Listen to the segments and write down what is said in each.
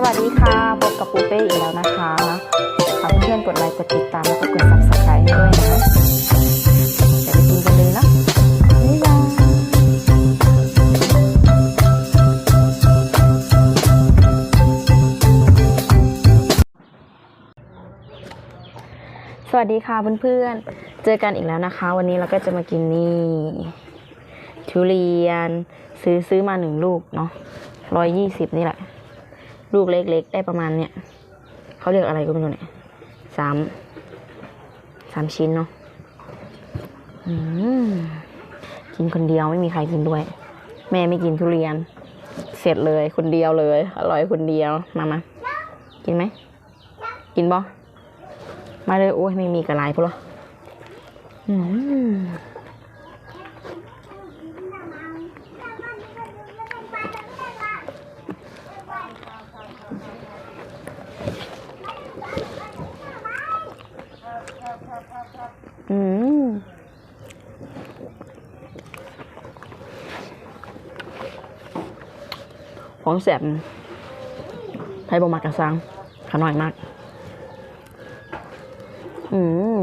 สวัสดีค่ะพบกับปูเป้อีกแล้วนะคะฝากเพื่อนๆกดไลค์กดติดตามแล้วก็กด subscribe ให้ด้วยนะเดี๋ยวไปกินกันเลยนะบ๊ายบายสวัสดีค่ะเพื่อนๆ เจอกันอีกแล้วนะคะ วันนี้เราก็จะมากินนี่ทุเรียนซื้อซื้อมาหนึ่งลูกเนาะร้อยยี่สิบนี่แหละ ลูกเล็กๆ ได้ประมาณเนี้ยเขาเรียกอะไรก็ไม่รู้เนี่ยสามสามชิ้นเนาะกินคนเดียวไม่มีใครกินด้วย แม่ไม่กินทุเรียน เสร็จเลยคนเดียวเลย อร่อยคนเดียวมามากินไหม กินบ่มาเลยโอ้ยไม่มีกระไรพวกเรอ อืมของแสบไทยบมากกระซังขาน่อยมาก อืม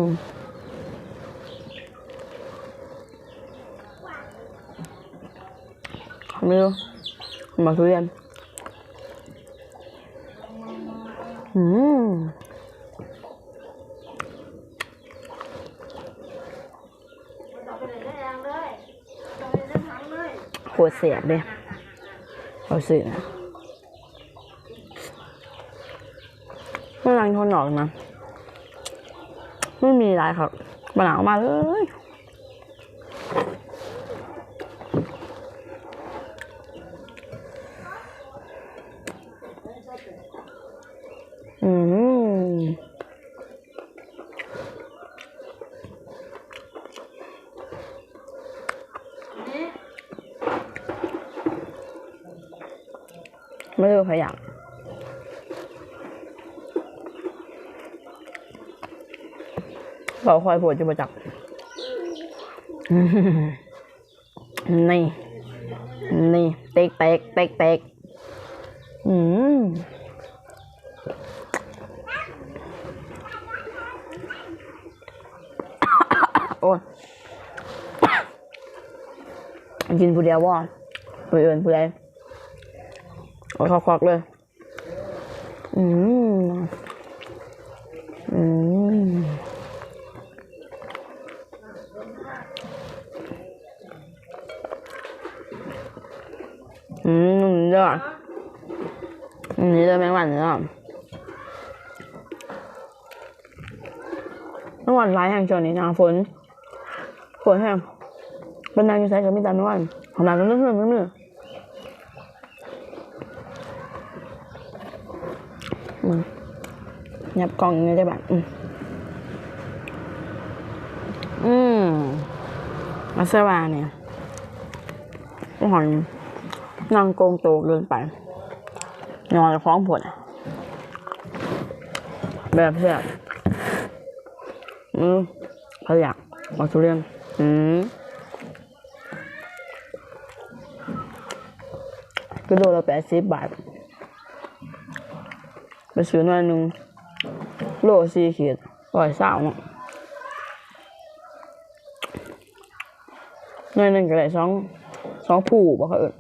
ไม่รู้มาทุเรียนอืม โคตรเสียบเลยเราสื่อนะไม่รังทนหรอกนะ ไม่มีอะไรครับบหนาวมาเลย อืม ไม่รู้พยายามเขาคอยปวดจะมาจับ นี่ นี่เต็กเต็กเต็กเต็กอืมโอ้ยกินผู้เดียวว่าผู้อื่นผู้ใด เอาเข้าควักเลย อืม อืม อืมเด้ออืมนี่เด้อแมงวันเด้อแมงวันร้ายแห่งจอนี้นะฝน ฝนแห้งเป็นนางอยู่ใส่กับมีแต่แมงวันของนางก็เรื่อยๆเรื่อยๆอื มยับกล่องอย่างนี้ได้แบบอืมอืมมาเซวาเนี่ยหอนนางโกงโตเกินไปนอนจะฟ้องผลแบบเสียอืมขาอยากมาทุเรียนอืมกิโลละแปดสิบบาท ไปซื้อหน่อยหนึ่งโลสี่ขีดร้อยสาวเนาะหน่อยหนึ่งก็ได้สองสองผูบอกเขาเอิญ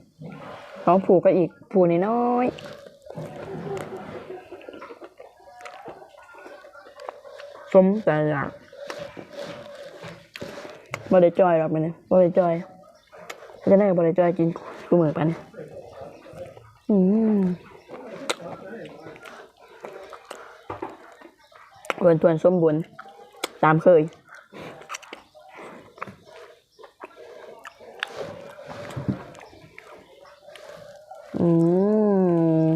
สองผูก็อีกผูนิดน้อยสมแต่อยากบ่ได้จอยหรอกไปเนี่ยบ่ได้จอยจะได้บ่ได้จอยกินกูเหมือนไปเนี่ยอืม วนทวนส้มบูรณ์ตามเคย อืม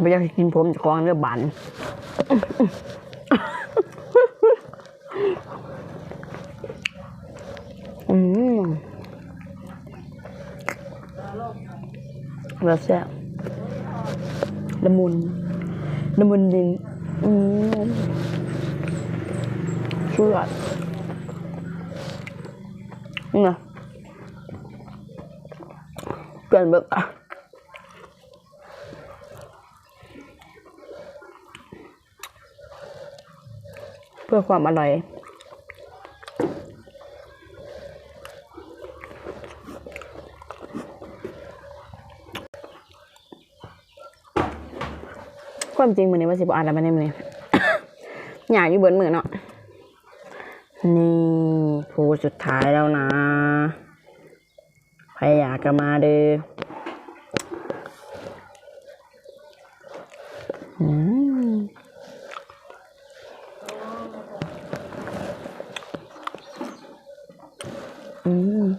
ไม่อยากกินผมคล้องเนื้อบานอืมแล้วแซ่บ ละมุนละมุนดินอืมเชื่อดนี่นะเปลี่ยนแบบเพื่อความอร่อย ความจริงมือนี้ว่าสิบอ่านแล้วไม่ได้มือนี้อยากอยู่เบิร์นมือเนาะนี่พูดสุดท้ายแล้วนะใครอยากก็มาเด้ออืม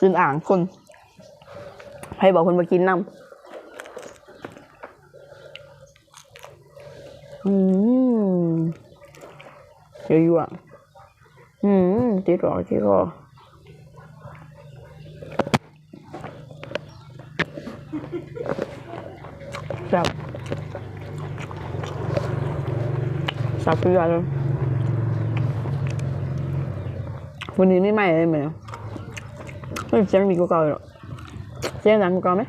อืมซื้ออ่างคนให้บอกคนมากินน้ำอืมเยอะๆอะอืมติดหรอติดหรอจับสับทุกอย่างเลยวันนี้ไม่ใหม่เลยไหม เนี่ยเสียงดีกว่าเก่าอีกหรอเสียงดังกว่าเก่าไหม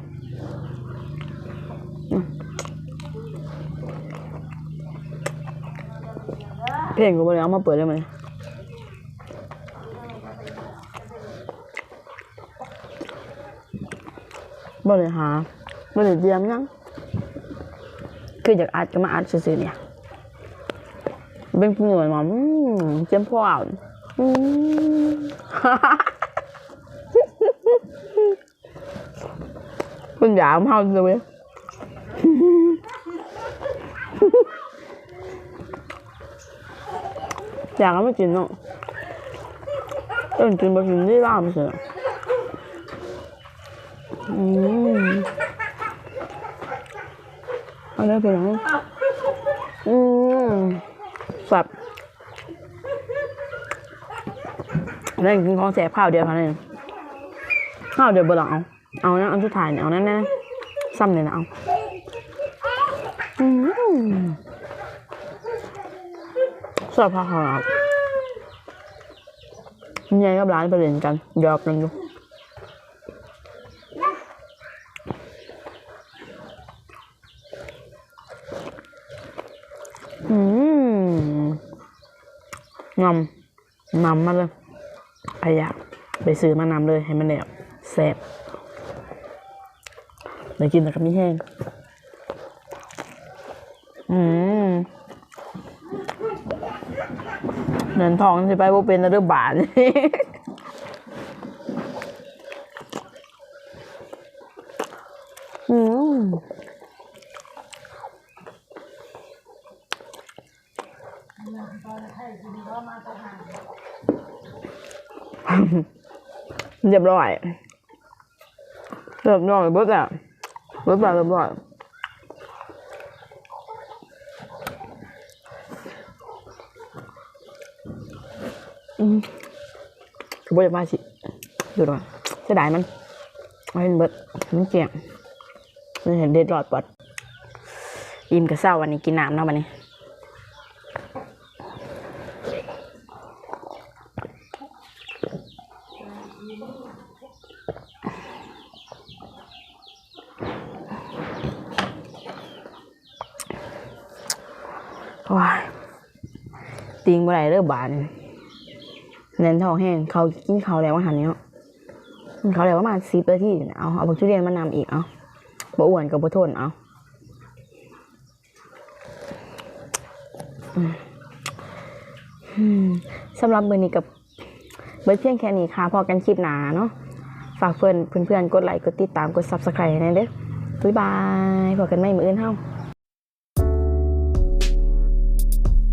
เพลงกูไปเลยเอามาเปิดได้ไหมบ่เลยหาบ่เลยเตรียมยังคืออยากอัดก็มาอัดซื่อๆเนี่ยเป็นหน่วยมาอืมเจียมพ่ออ่านอืมคุณอยาฮ่าะ เออกินไปกินได้บ้างไม่ใช่เหรออืมเอันนี้เป็นยังไงอืมสับแล้วกินของแสบข้าวเดียวเท่านั้นเองข้าวเดียวบ่หลัง เอาเอานะอันสุดท้ายเนี่ยเอานั่นแน่ซ้ำเลยนะเอาสอบพาครับยายกับร้านไปเล่นกันหยอกกันอยู่อืมงอมนำมาเลยไปอยากไปซื้อมานำเลยให้มันแบบแซ่บ เดี๋ยวกินแต่กับมีแห้ง อืมเงินทองสิไปบ่เป็นแล้วเด้อบาทอืมเรียบร้อยเรียบร้อยเบิดอะ เบิดไปเรียบร้อยอืมคือบ่ได้มาสิดูหน่อยเสียดายมันเอาเป็นเบิดมันเกลี่ยงมันเห็นเด็ดรอดปอดอิ่มกับเศร้าวันนี้กินน้ำเนาะวันนี้ ว้ายติงบ่ได้เด้อบานเน้นท้องแห้งเขากินเขาวแล้วอาหารนี้เนาะกินเขาวแล้วประมาณสิบนาทีเนี่เอาเอาบักทุเรียนมานำอีกเอาบ่อ้วนกับบ่ทนเอาอืมอืมสำหรับมื้อนี้กับเบิดเพียงแค่นี้ค่ะพอกันคลิปหนาเนาะฝากเพื่อนเพื่อนๆกดไลค์กดติดตามกด Subscribe ให้หน่อยเด้อบ๊ายบายพอกันใหม่มืออื่นเฮา